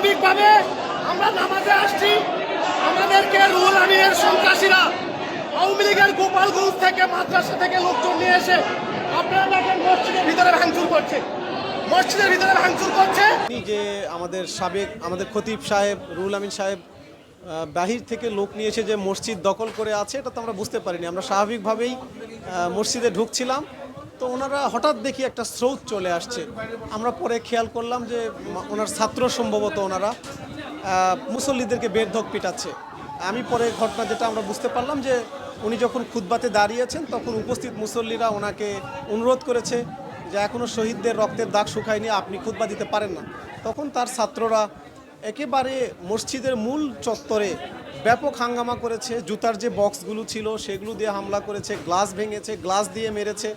স্বাভাবিকভাবে আমরা নামাজে আসছি। আমাদেরকে রুল আমিনের সন্ত্রাসীরা, আওয়ামী লীগের গোপালগঞ্জ থেকে, মাদ্রাসা থেকে লোকজন নিয়ে এসে আপনারা মসজিদের ভিতরে ভাঙচুর করছে। মসজিদের ভিতরে ভাঙচুর করছে। যে আমাদের সাবেক, আমাদের খতিব সাহেব রুল আমিন সাহেব বাহির থেকে লোক নিয়ে এসে যে মসজিদ দখল করে আছে, এটা তো আমরা বুঝতে পারিনি। আমরা স্বাভাবিকভাবেই মসজিদে ঢুকছিলাম। তো ওনারা হঠাৎ দেখি একটা স্রোত চলে আসছে। আমরা পরে খেয়াল করলাম যে ওনার ছাত্র সম্ভবত ওনারা মুসল্লিদেরকে বেরধক পিটাচ্ছে। আমি পরে ঘটনা যেটা আমরা বুঝতে পারলাম যে উনি যখন খুতবাতে দাঁড়িয়েছেন, তখন উপস্থিত মুসল্লিরা ওনাকে অনুরোধ করেছে যে এখনও শহীদদের রক্তের দাগ শুকায়নি, আপনি খুতবা দিতে পারেন না। তখন তার ছাত্ররা একেবারে মসজিদের মূল চত্বরে ব্যাপক হাঙ্গামা করেছে, জুতার যে বক্সগুলো ছিল সেগুলো দিয়ে হামলা করেছে, গ্লাস ভেঙেছে, গ্লাস দিয়ে মেরেছে।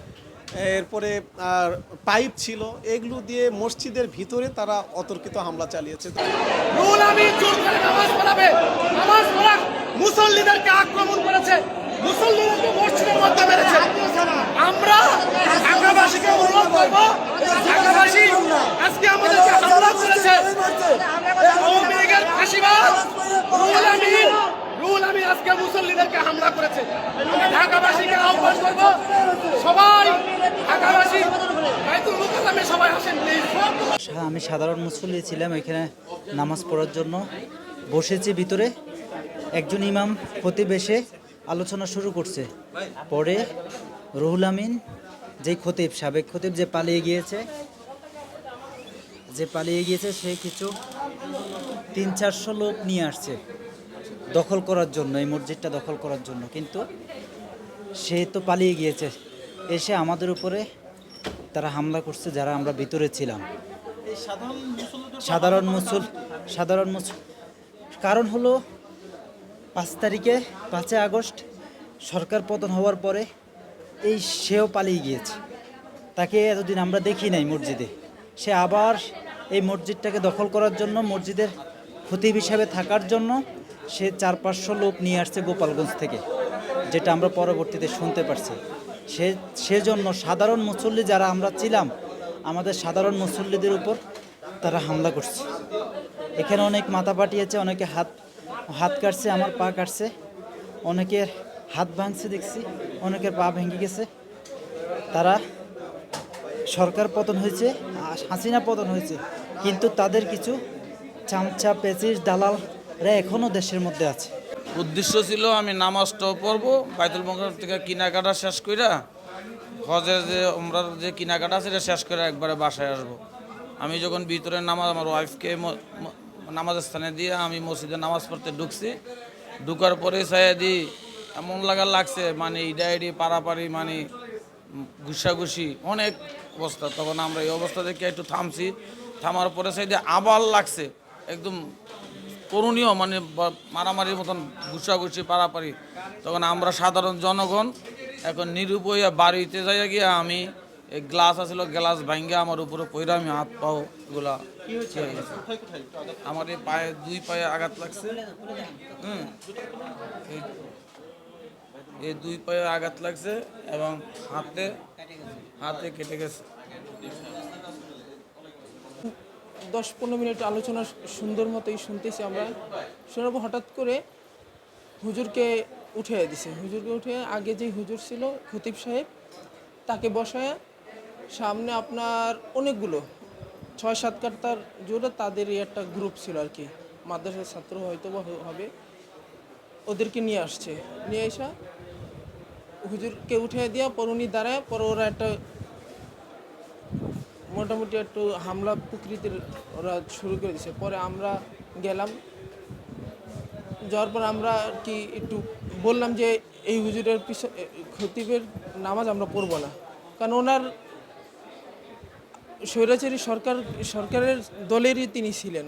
এরপরে, আর পাইপ ছিল, এগুলো দিয়ে মসজিদের ভিতরে তারা অতর্কিত হামলা চালিয়েছে। মুসল্লিদেরকে আক্রমণ করেছে। মুসল্লিদেরকে মসজিদের মধ্যে মেরেছে। আমরা ঢাকাবাসীকে অনুরোধ ঢাকাবাসী, আজকে হামলা করেছে। আজকে মুসল্লিদেরকে হামলা করেছে আমি ঢাকাবাসীকে আহ্বান করব সবাই ঢাকাবাসী বাইতুল মুকাররমে সবাই আসেন প্লিজ সা- আমি সাধারণ মুসল্লি ছিলাম এখানে নামাজ পড়ার জন্য। বসেছি ভিতরে। একজন ইমাম এসে আলোচনা শুরু করছে। পরে রুহুল আমিন, যে খতিব, সাবেক খতিব যে পালিয়ে গিয়েছে, যে পালিয়ে গিয়েছে, সে কিছু তিন, চারশো লোক নিয়ে আসছে দখল করার জন্য, এই মসজিদটা দখল করার জন্য। কিন্তু সে তো পালিয়ে গিয়েছে। এসে আমাদের উপরে তারা হামলা করছে, যারা আমরা ভিতরে ছিলাম। সাধারণ মুসল সাধারণ মুসল কারণ হলো পাঁচ তারিখে পাঁচই আগস্ট সরকার পতন হওয়ার পরে এই সেও পালিয়ে গিয়েছে। তাকে এতদিন আমরা দেখি নাই মসজিদে। সে আবার এই মসজিদটাকে দখল করার জন্য মসজিদের খতিব হিসাবে থাকার জন্য সে চার পাঁচশো লোক নিয়ে আসছে গোপালগঞ্জ থেকে যেটা আমরা পরবর্তীতে শুনতে পারছি। সে সেজন্য সাধারণ মুসল্লি যারা আমরা ছিলাম আমাদের সাধারণ মুসল্লিদের উপর তারা হামলা করছে। এখানে অনেক মাথা পাঠিয়েছে অনেকে হাত হাত কাটছে, আমার পা কাটছে, অনেকের হাত ভাঙছে দেখছি, অনেকের পা ভেঙে গেছে। তারা সরকার পতন হয়েছে হাসিনা পতন হয়েছে, কিন্তু তাদের কিছু চামচা পেচিস দালালরা এখনও দেশের মধ্যে আছে। উদ্দেশ্য ছিল আমি নামাজটাও পড়ব, বাইতুল মকর থেকে কেনাকাটা শেষ কইরা হজের যে, উমরার যে কেনাকাটা আছে, এটা শেষ করে একবারে বাসায় আসব। আমি যখন ভিতরে নামাজ, আমার ওয়াইফকে নামাজের স্থানে দিয়ে আমি মসজিদে নামাজ পড়তে ঢুকছি। ঢুকার পরে সাইয়া দি এমন লাগা লাগছে মানে ইডা ইডি, পারাপারি মানে ঘুষাঘুষি, অনেক অবস্থা। তখন আমরা এই অবস্থা দেখে একটু থামছি। থামার পরে সাইডে আবার লাগছে, একদম করণীয় মানে মারামারির মতন ঘুষাঘুষি, পারাপারি। তখন আমরা সাধারণ জনগণ এখন নিরুপয়া বাড়িতে যাইয়া গিয়া আমি এই গ্লাস আছিল গ্লাস ভাঙ্গা আমার উপরে পইরা আমি হাত পাও এগুলা আমার এই পায়ে দুই পায়ে আঘাত লাগছে। হুম এই- দুই পায়ে আঘাত লাগছে এবং হাতে হাতে কেটে গেছে। দশ পনেরো মিনিট আলোচনা সুন্দর মতোই শুনতেছি আমরা। শোনার পর হঠাৎ করে হুজুরকে উঠে দিছে। হুজুরকে উঠে আগে যে হুজুর ছিল খতিব সাহেব তাকে বসায় সামনে আপনার অনেকগুলো, ছয়, সাত কাটার জোরে তাদেরই একটা গ্রুপ ছিল আর কি। মাদ্রাসার ছাত্র হয়তো বা হবে। ওদেরকে নিয়ে আসছে। নিয়ে এসা হুজুরকে উঠে দিয়া, পর উনি দাঁড়ায়, পর ওরা একটা মোটামুটি একটু হামলা প্রকৃতির ওরা শুরু করে দিছে। পরে আমরা গেলাম। যাওয়ার পর আমরা কি একটু বললাম যে, এই হুজুরের পিছনে খতিবের নামাজ আমরা পড়ব না। কারণ ওনার স্বৈরাচারী সরকার সরকারের দলেরই তিনি ছিলেন।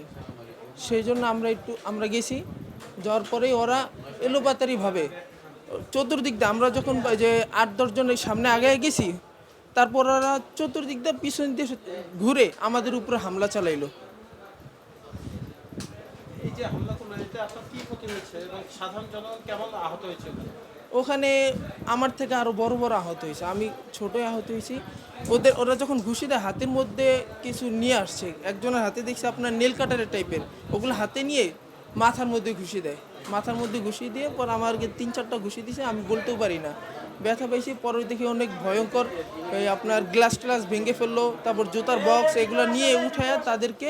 সেই জন্য আমরা একটু আমরা গেছি। যাওয়ার পরেই ওরা এলোপাতারিভাবে চতুর্দিক দিয়ে আমরা যখন যে আট দশজন এই সামনে আগে গেছি তারপর ওরা চতুর্দিক দিয়ে পিছন দিয়ে ঘুরে আমাদের উপরে হামলা চালাইলো। ওখানে আমার থেকে আরও বড় বড় আহত হয়েছে। আমি ছোটই আহত হয়েছি। ওদের, ওরা যখন ঘুষি দেয়, হাতের মধ্যে কিছু নিয়ে আসছে, একজনের হাতে দেখছি আপনার নেল কাটারের টাইপের, ওগুলো হাতে নিয়ে মাথার মধ্যে ঘুষি দেয়। মাথার মধ্যে ঘুষি দিয়ে পর আমাকে তিন চারটা ঘুষি দিয়েছে আমি বলতেও পারি না। ব্যথা পাইছি পরে দেখি অনেক ভয়ঙ্কর আপনার গ্লাস ট্লাস ভেঙে ফেলল, তারপর জুতার বক্স এগুলো নিয়ে উঠায় তাদেরকে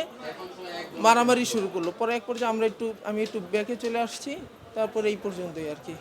মারামারি শুরু করল। পরে এক পর্যায়ে আমরা একটু, আমি একটু ব্যাকে চলে আসছি, তারপরে এই পর্যন্তই আর কি।